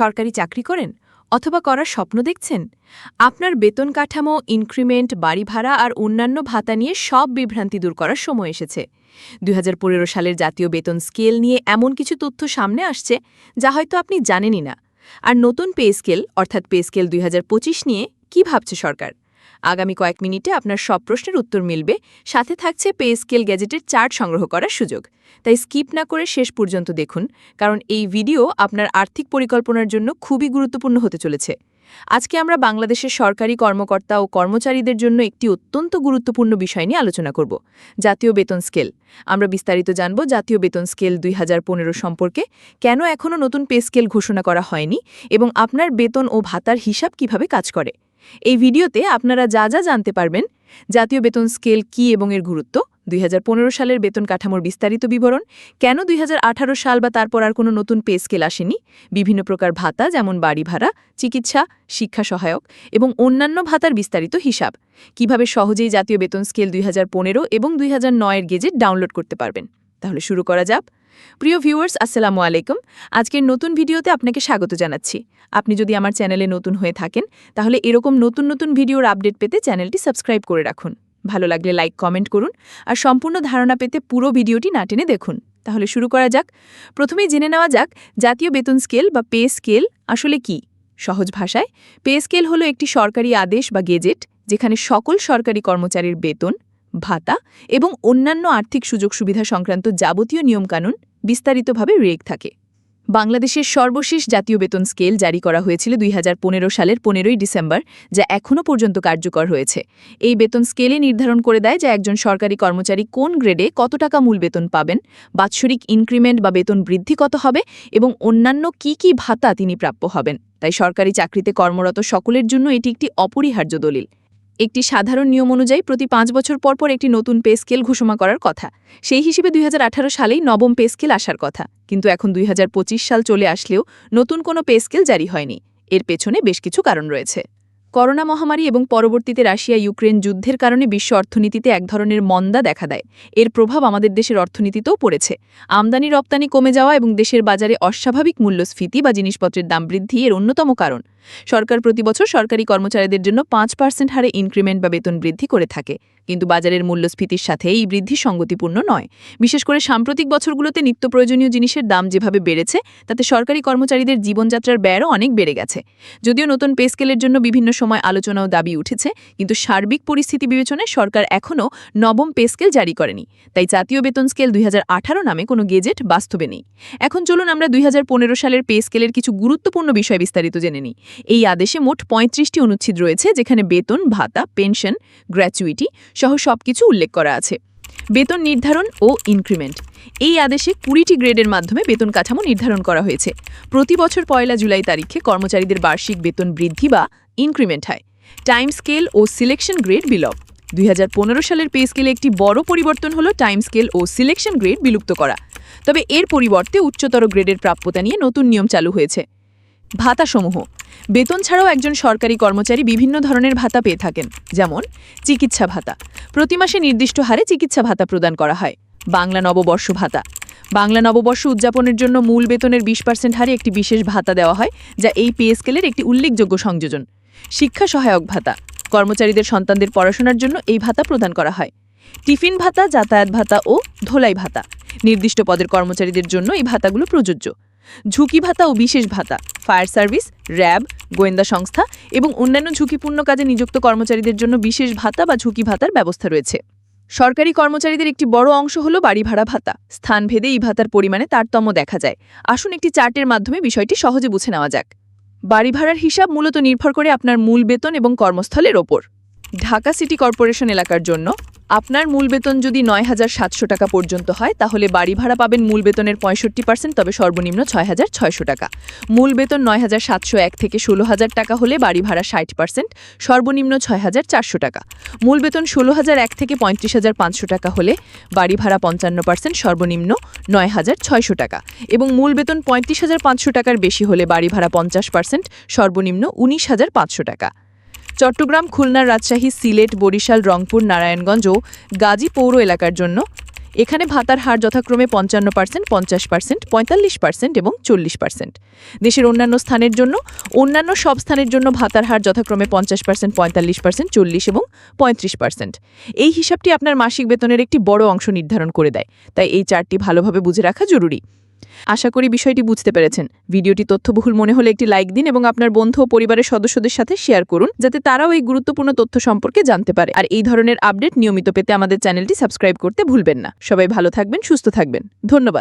সরকারি চাকরি করেন অথবা করার স্বপ্ন দেখছেন? আপনার বেতন কাঠামো, ইনক্রিমেন্ট, বাড়ি ভাড়া আর অন্যান্য ভাতা নিয়ে সব বিভ্রান্তি দূর করার সময় এসেছে। দুই হাজার পনেরো সালের জাতীয় বেতন স্কেল নিয়ে এমন কিছু তথ্য সামনে আসছে যা হয়তো আপনি জানেনই না। আর নতুন পে স্কেল, অর্থাৎ পে স্কেল দুই হাজার পঁচিশ নিয়ে কি ভাবছে সরকার? আগামী কয়েক মিনিটে আপনার সব প্রশ্নের উত্তর মিলবে। সাথে থাকছে পে স্কেল গ্যাজেটের চার্ট সংগ্রহ করার সুযোগ। তাই স্কিপ না করে শেষ পর্যন্ত দেখুন, কারণ এই ভিডিও আপনার আর্থিক পরিকল্পনার জন্য খুবই গুরুত্বপূর্ণ হতে চলেছে। আজকে আমরা বাংলাদেশের সরকারি কর্মকর্তা ও কর্মচারীদের জন্য একটি অত্যন্ত গুরুত্বপূর্ণ বিষয় নিয়ে আলোচনা করব, জাতীয় বেতন স্কেল। আমরা বিস্তারিত জানব জাতীয় বেতন স্কেল দুই হাজার পনেরো সম্পর্কে, কেন এখনও নতুন পে স্কেল ঘোষণা করা হয়নি এবং আপনার বেতন ও ভাতার হিসাব কীভাবে কাজ করে। এই ভিডিওতে আপনারা যা যা জানতে পারবেন, জাতীয় বেতন স্কেল কি এবং এর গুরুত্ব, দুই হাজার পনেরো সালের বেতন কাঠামোর বিস্তারিত বিবরণ, কেন দুই হাজার আঠারো সাল বা তারপর আর কোনো নতুন পে স্কেল আসেনি, বিভিন্ন প্রকার ভাতা যেমন বাড়ি ভাড়া, চিকিৎসা, শিক্ষা সহায়ক এবং অন্যান্য ভাতার বিস্তারিত হিসাব। কীভাবে সহজেই জাতীয় বেতন স্কেল দুই হাজার পনেরো এবং দুই এর গেজেট ডাউনলোড করতে পারবেন। তাহলে শুরু করা যাক। প্রিয় ভিউয়ার্স, আসসালামু আলাইকুম। আজকের নতুন ভিডিওতে আপনাকে স্বাগত জানাচ্ছি। আপনি যদি আমার চ্যানেলে নতুন হয়ে থাকেন, তাহলে এরকম নতুন নতুন ভিডিওর আপডেট পেতে চ্যানেলটি সাবস্ক্রাইব করে রাখুন। ভালো লাগলে লাইক, কমেন্ট করুন আর সম্পূর্ণ ধারণা পেতে পুরো ভিডিওটি না টেনে দেখুন। তাহলে শুরু করা যাক। প্রথমেই জেনে নেওয়া যাক, জাতীয় বেতন স্কেল বা পে স্কেল আসলে কি? সহজ ভাষায়, পে স্কেল হলো একটি সরকারি আদেশ বা গেজেট, যেখানে সকল সরকারি কর্মচারীর বেতন ভাতা এবং অন্যান্য আর্থিক সুযোগ সুবিধা সংক্রান্ত যাবতীয় নিয়মকানুন বিস্তারিতভাবে রেগ থাকে। বাংলাদেশের সর্বশেষ জাতীয় বেতন স্কেল জারি করা হয়েছিল দুই হাজার পনেরো সালের পনেরোই ডিসেম্বর, যা এখনও পর্যন্ত কার্যকর হয়েছে। এই বেতন স্কেলে নির্ধারণ করে দেয় যে একজন সরকারি কর্মচারী কোন গ্রেডে কত টাকা মূল বেতন পাবেন, বাৎসরিক ইনক্রিমেন্ট বা বেতন বৃদ্ধি কত হবে এবং অন্যান্য কি কি ভাতা তিনি প্রাপ্য হবেন। তাই সরকারি চাকরিতে কর্মরত সকলের জন্য এটি একটি অপরিহার্য দলিল। একটি সাধারণ নিয়ম অনুযায়ী প্রতি পাঁচ বছর পর পর একটি নতুন পে স্কেল ঘোষণা করার কথা। সেই হিসেবে দুই হাজার আঠারো সালেই নবম পে স্কেল আসার কথা। কিন্তু এখন দুই হাজার পঁচিশ সাল চলে আসলেও নতুন কোনো পে স্কেল জারি হয়নি। এর পেছনে বেশ কিছু কারণ রয়েছে। করোনা মহামারী এবং পরবর্তীতে রাশিয়া ইউক্রেন যুদ্ধের কারণে বিশ্ব অর্থনীতিতে এক ধরনের মন্দা দেখা দেয়। এর প্রভাব আমাদের দেশের অর্থনীতিতেও পড়েছে। আমদানি রপ্তানি কমে যাওয়া এবং দেশের বাজারে অস্বাভাবিক মূল্যস্ফীতি বা জিনিসপত্রের দাম বৃদ্ধি এর অন্যতম কারণ। সরকার প্রতি বছর সরকারি কর্মচারীদের জন্য পাঁচ পার্সেন্ট হারে ইনক্রিমেন্ট বা বেতন বৃদ্ধি করে থাকে। কিন্তু বাজারের মূল্যস্ফীতির সাথে এই বৃদ্ধি সঙ্গতিপূর্ণ নয়। বিশেষ করে সাম্প্রতিক বছরগুলোতে নিত্য প্রয়োজনীয় জিনিসের দাম যেভাবে বেড়েছে, তাতে সরকারি কর্মচারীদের জীবনযাত্রার ব্যয়ও অনেক বেড়ে গেছে। যদিও নতুন পে স্কেলের জন্য বিভিন্ন সময় আলোচনা ও দাবি উঠেছে, কিন্তু সার্বিক পরিস্থিতি বিবেচনায় সরকার এখনও নবম পে স্কেল জারি করেনি। তাই জাতীয় বেতন স্কেল দুই হাজার আঠারো নামে কোনো গেজেট বাস্তবে নেই। এখন চলুন আমরা দুই হাজার পনেরো সালের পে স্কেলের কিছু গুরুত্বপূর্ণ বিষয় বিস্তারিত জেনে নিই। এই আদেশে মোট পঁয়ত্রিশটি অনুচ্ছেদ রয়েছে, যেখানে বেতন, ভাতা, পেনশন, গ্র্যাচুইটি সহ সবকিছু উল্লেখ করা আছে। বেতন নির্ধারণ ও ইনক্রিমেন্ট। এই আদেশে কুড়িটি গ্রেডের মাধ্যমে বেতন কাঠামো নির্ধারণ করা হয়েছে। প্রতি বছর পয়লা জুলাই তারিখে কর্মচারীদের বার্ষিক বেতন বৃদ্ধি বা ইনক্রিমেন্ট হয়। টাইম স্কেল ও সিলেকশন গ্রেড বিলোপ দুই সালের পে স্কেলে একটি বড় পরিবর্তন হল টাইম স্কেল ও সিলেকশন গ্রেড বিলুপ্ত করা। তবে এর পরিবর্তে উচ্চতর গ্রেডের প্রাপ্যতা নিয়ে নতুন নিয়ম চালু হয়েছে। ভাতাসমূহ বেতন ছাড়াও একজন সরকারি কর্মচারী বিভিন্ন ধরনের ভাতা পেয়ে থাকেন, যেমন চিকিৎসা ভাতা। প্রতি মাসে নির্দিষ্ট হারে চিকিৎসা ভাতা প্রদান করা হয়। বাংলা নববর্ষ ভাতা। বাংলা নববর্ষ উদযাপনের জন্য মূল বেতনের বিশ পার্সেন্ট হারে একটি বিশেষ ভাতা দেওয়া হয়, যা এই পে স্কেলের একটি উল্লেখযোগ্য সংযোজন। শিক্ষা সহায়ক ভাতা। কর্মচারীদের সন্তানদের পড়াশোনার জন্য এই ভাতা প্রদান করা হয়। টিফিন ভাতা, যাতায়াত ভাতা ও ধোলাই ভাতা। নির্দিষ্ট পদের কর্মচারীদের জন্য এই ভাতাগুলো প্রযোজ্য। ঝুঁকি ভাতা ও বিশেষ ভাতা, ফায়ার সার্ভিস, র্যাব, গোয়েন্দা সংস্থা এবং অন্যান্য ঝুঁকিপূর্ণ কাজে নিযুক্ত কর্মচারীদের জন্য বিশেষ ভাতা বা ঝুঁকি ভাতার ব্যবস্থা রয়েছে। সরকারি কর্মচারীদের একটি বড় অংশ হল বাড়ি ভাড়া ভাতা। স্থানভেদে এই ভাতার পরিমাণে তারতম্য দেখা যায়। আসুন একটি চার্টের মাধ্যমে বিষয়টি সহজে বুঝে নেওয়া যাক। বাড়ি ভাড়ার হিসাব মূলত নির্ভর করে আপনার মূল বেতন এবং কর্মস্থলের ওপর। ঢাকা সিটি কর্পোরেশন এলাকার জন্য আপনার মূল বেতন যদি নয় হাজার সাতশো টাকা পর্যন্ত হয়, তাহলে বাড়ি ভাড়া পাবেন মূল বেতনের পঁয়ষট্টি পার্সেন্ট, তবে সর্বনিম্ন ছয় হাজার ছয়শো টাকা। মূল বেতন নয় হাজার সাতশো এক থেকে ষোলো হাজার টাকা হলে বাড়ি ভাড়া ষাট পার্সেন্ট, সর্বনিম্ন ছয় হাজার চারশো টাকা। মূল বেতন ষোলো হাজার এক থেকে পঁয়ত্রিশ হাজার পাঁচশো টাকা হলে বাড়ি ভাড়া পঞ্চান্ন পার্সেন্ট, সর্বনিম্ন নয় হাজার ছয়শো টাকা। এবং মূল বেতন পঁয়ত্রিশ হাজার পাঁচশো টাকার বেশি হলে বাড়ি ভাড়া পঞ্চাশ পার্সেন্ট, সর্বনিম্ন উনিশ হাজার পাঁচশো টাকা। চট্টগ্রাম খুলনা রাজশাহী, সিলেট, বরিশাল, রংপুর, নারায়ণগঞ্জ ও গাজী পৌর এলাকার জন্য। এখানে ভাতার হার যথাক্রমে পঞ্চান্ন পার্সেন্ট, পঞ্চাশ পার্সেন্ট, পঁয়তাল্লিশ পার্সেন্ট এবং চল্লিশ পার্সেন্ট। দেশের অন্যান্য স্থানের জন্য, অন্যান্য সব স্থানের জন্য ভাতার হার যথাক্রমে পঞ্চাশ পার্সেন্ট, পঁয়তাল্লিশ পার্সেন্ট, চল্লিশ এবং পঁয়ত্রিশ পার্সেন্ট। এই হিসাবটি আপনার মাসিক বেতনের একটি বড় অংশ নির্ধারণ করে দেয়। তাই এই চারটি ভালোভাবে বুঝে রাখা জরুরি। আশা করি বিষয়টি বুঝতে পেরেছেন। ভিডিওটি তথ্যবহুল মনে হলে একটি লাইক দিন এবং আপনার বন্ধু ও পরিবারের সদস্যদের সাথে শেয়ার করুন, যাতে তারাও এই গুরুত্বপূর্ণ তথ্য সম্পর্কে জানতে পারে। আর এই ধরনের আপডেট নিয়মিত পেতে আমাদের চ্যানেলটি সাবস্ক্রাইব করতে ভুলবেন না। সবাই ভালো থাকবেন, সুস্থ থাকবেন। ধন্যবাদ।